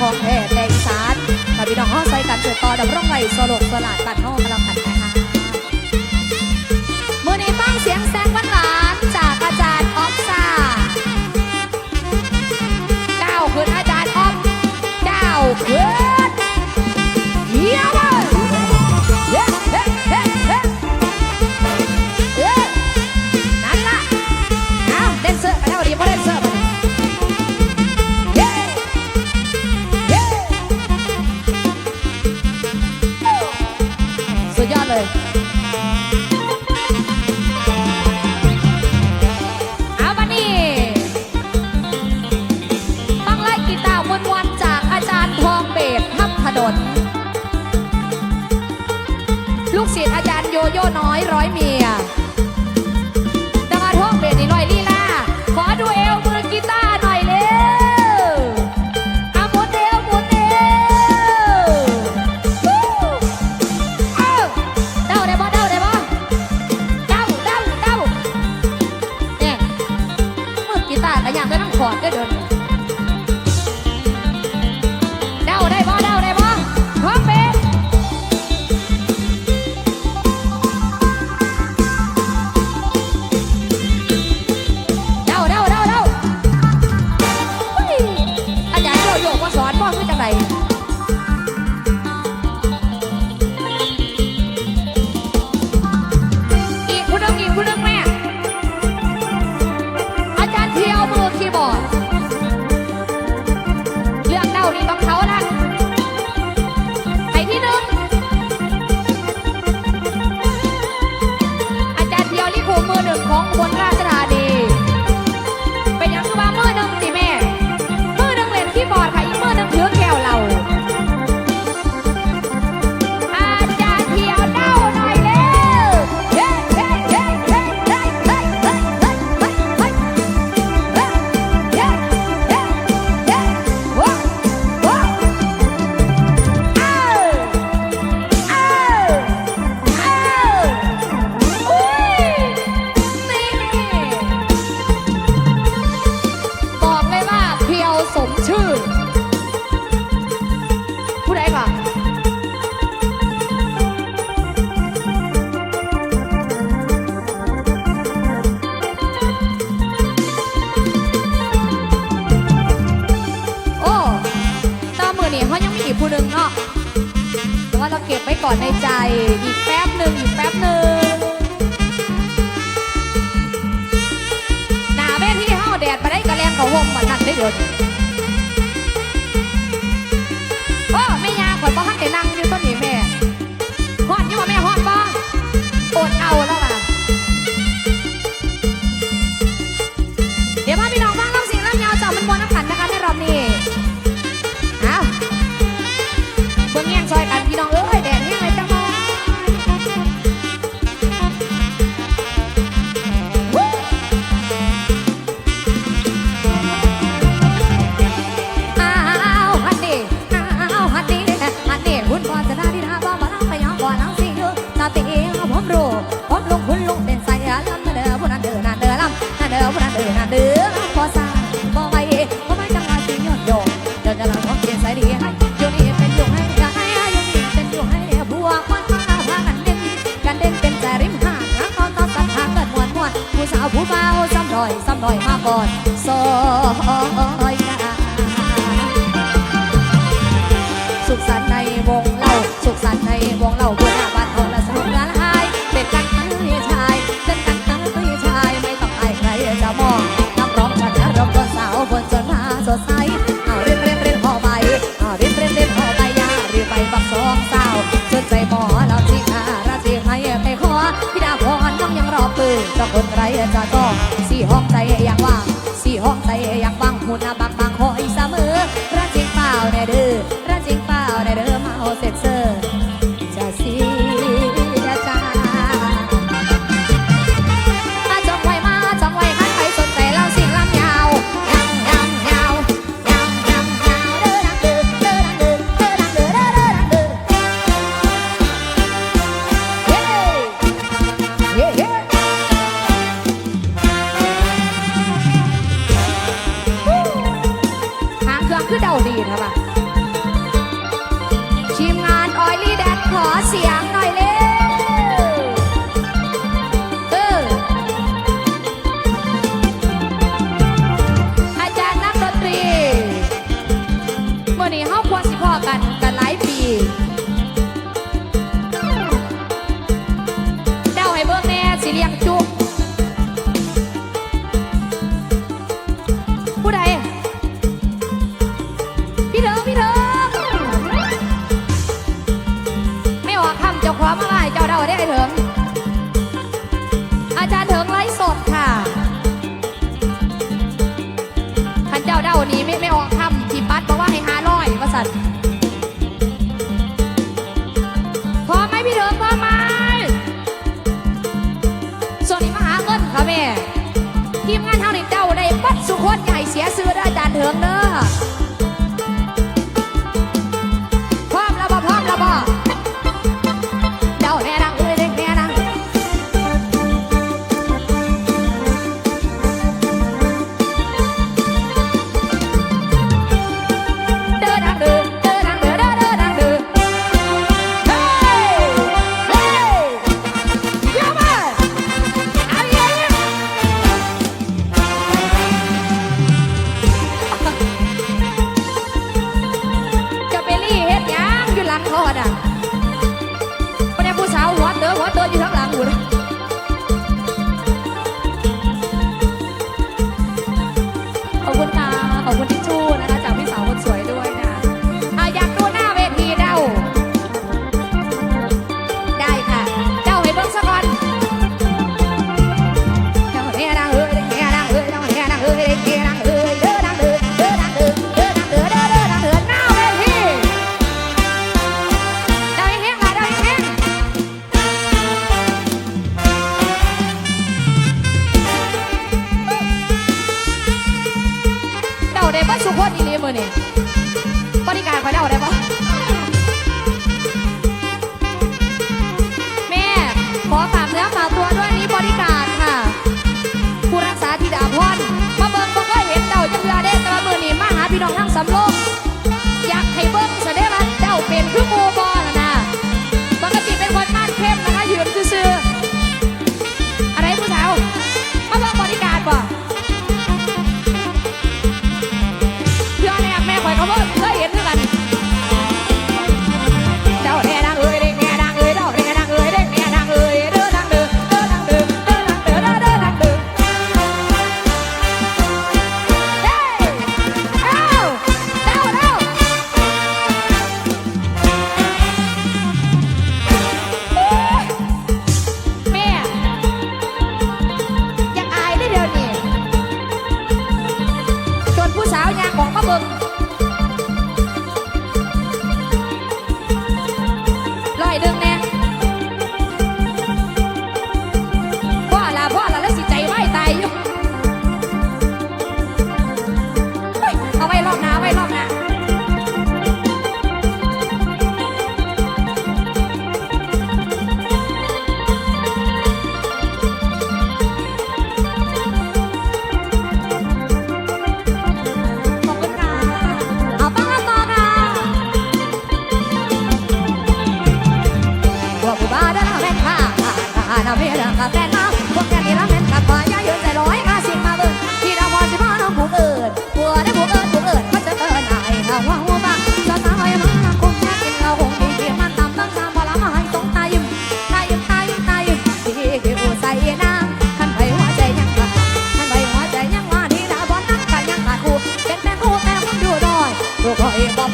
ทองแท้แดงสารมาพี่น้องห้องใส่กันเสือต่อดับร่องไหลสลกสลาดปัดห้องกำลังผันนะคะมื่อในฟังเสียงแสงวันหวานจากอาจารย์ออฟซ่าก้าคือนอาจารย์ออฟเก้าคือน 거리가 สมชื่อ ผู้ใดก่อนโอ้ตามือนี่เขายังมีอีกผู้หนึ่งเนาะแต่ว่าเราเก็บไว้ก่อนในใจ อีกแป๊บหนึ่งอีกแป๊บหนึ่งแดดไปได้กระแลงเขาห่มบัดนั้นได้เดี๋ย อยมาก่อนซอยนาสุขสันต์ในวงเล่าสุขสันต์ในวงเล่าบนหน้าบ้านทองและสนุงานหายเป็นกันตั้งที่ชายเป็นกันตั้งที่ชายไม่ต้องอายใครจะมองนักร้องฉันนักร้องก็สาวบนจนมาสดใสเอาเรียนเรียนเรียนหอไปเอาเรียนเรียนเรียนหอไปยาหรือใบบักสองสาวสนใจหมอเราที่ขาราศีให้เต็ม ตะคนไรจะก็สี่ห้องใจอย่างว่างสี่ห้องใจอย่าว่างหุ่นบัง บริการคอเดาได้ปะแม่ ขอฝากเนื้อฝากตัวด้วยนี่บริการค่ะ ผู้รักษาที่ดาพรมาเบิ่งบ่เคยเห็นเต่าจังเรือเด้ต่ว่ามือนี่มาหาพี่น้องทั้งสามโลก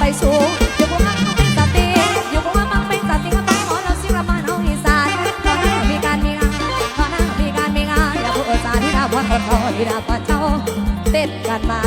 ไปสูงอยู่บ่ฮักต้องเป็นสติอยู่บ่ฮักต้องเป็นสติก็ต้องขอเราสิประมาณเอาอีสานตอนั่งมีการมีงานตอนั่งมีการมีงานอย่าพูดสาที่ดาวันพอที่ดาพอเจ้าเต้นกันมา